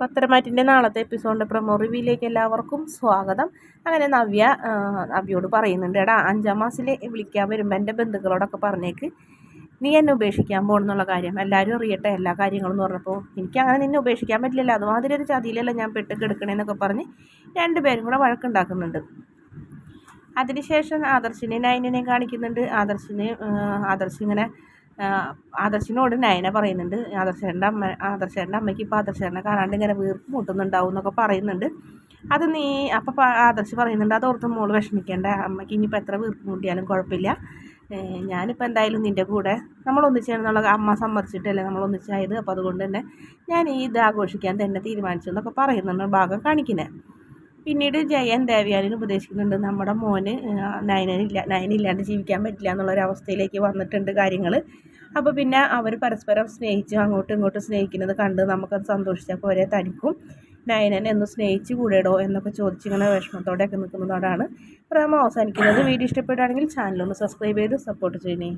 പത്തരമാറ്റിന്റെ നാളത്തെ എപ്പിസോഡിന്റെ പ്രൊമോ റിവ്യൂയിലേക്ക് എല്ലാവർക്കും സ്വാഗതം. അങ്ങനെ നവ്യ നവ്യോട് പറയുന്നുണ്ട് എടാ അഞ്ചാം മാസത്തിലെ വിളിക്കാൻ വരുമ്പോൾ എന്റെ ബന്ധുക്കളോടൊക്കെ പറഞ്ഞേക്ക്. നീ എന്നെ ഉപേക്ഷിക്കാൻ പോകണമെന്നുള്ള കാര്യം. എല്ലാവരും അറിയട്ടെ എല്ലാ കാര്യങ്ങളും എന്ന് പറഞ്ഞപ്പോൾ എനിക്ക് അങ്ങനെ നിന്നെ ഉപേക്ഷിക്കാൻ പറ്റില്ലല്ലോ. അതുമാതിരി ഒരു ചതിയിലല്ല ഞാൻ പെട്ട് കിടക്കണേന്നൊക്കെ പറഞ്ഞ് രണ്ടുപേരും കൂടെ വഴക്കുണ്ടാക്കുന്നുണ്ട്. അതിനുശേഷം ആദർശിനെ നയനിനെ കാണിക്കുന്നുണ്ട്. ആദർശിനെ ആദർശ് ഇങ്ങനെ ആദർശിനോട് നയന പറയുന്നുണ്ട്. ആദർശേന്റെ അമ്മ ആദർശേന്റെ അമ്മയ്ക്ക് ഇപ്പോൾ ആദർശേനെ കാണാണ്ട് ഇങ്ങനെ വീർപ്പ് മുട്ടുന്നുണ്ടാവും എന്നൊക്കെ പറയുന്നുണ്ട്. അത് നീ അപ്പം ആദർശ് പറയുന്നുണ്ട് അത് ഓർത്ത് മോൾ വിഷമിക്കേണ്ട. അമ്മയ്ക്ക് ഇനിയിപ്പോൾ എത്ര വീർപ്പ് മുട്ടിയാലും കുഴപ്പമില്ല. ഞാനിപ്പോൾ എന്തായാലും നിന്റെ കൂടെ നമ്മൾ ഒന്നിച്ചാണെന്നുള്ള അമ്മ സമ്മതിച്ചിട്ടല്ലേ നമ്മൾ ഒന്നിച്ചായത് അപ്പോൾ അതുകൊണ്ട് തന്നെ ഞാൻ ഈ ഇത് ആഘോഷിക്കാൻ തന്നെ തീരുമാനിച്ചു എന്നൊക്കെ പറയുന്നുണ്ട് ഭാഗം കാണിക്കുന്നത് പിന്നീട് ജയൻ ദേവയാനിന് ഉപദേശിക്കുന്നുണ്ട്. നമ്മുടെ മോന് നയനില്ല നയനില്ലാണ്ട് ജീവിക്കാൻ പറ്റില്ല എന്നുള്ളൊരവസ്ഥയിലേക്ക് വന്നിട്ടുണ്ട് കാര്യങ്ങൾ അപ്പോൾ പിന്നെ അവർ പരസ്പരം സ്നേഹിച്ച് അങ്ങോട്ടും ഇങ്ങോട്ടും സ്നേഹിക്കുന്നത് കണ്ട് നമുക്കത് സന്തോഷിച്ചാൽ പോരെ തനിക്കും നയനൻ എന്ന് സ്നേഹിച്ച് കൂടെയിടോ എന്നൊക്കെ ചോദിച്ചിങ്ങനെ വിഷമത്തോടെയൊക്കെ നിൽക്കുന്നതോടാണ്. പ്രേമം അവസാനിക്കുന്നത്. വീഡിയോ ഇഷ്ടപ്പെടുകയാണെങ്കിൽ ചാനലൊന്ന് സബ്സ്ക്രൈബ് ചെയ്ത് സപ്പോർട്ട് ചെയ്യണേ.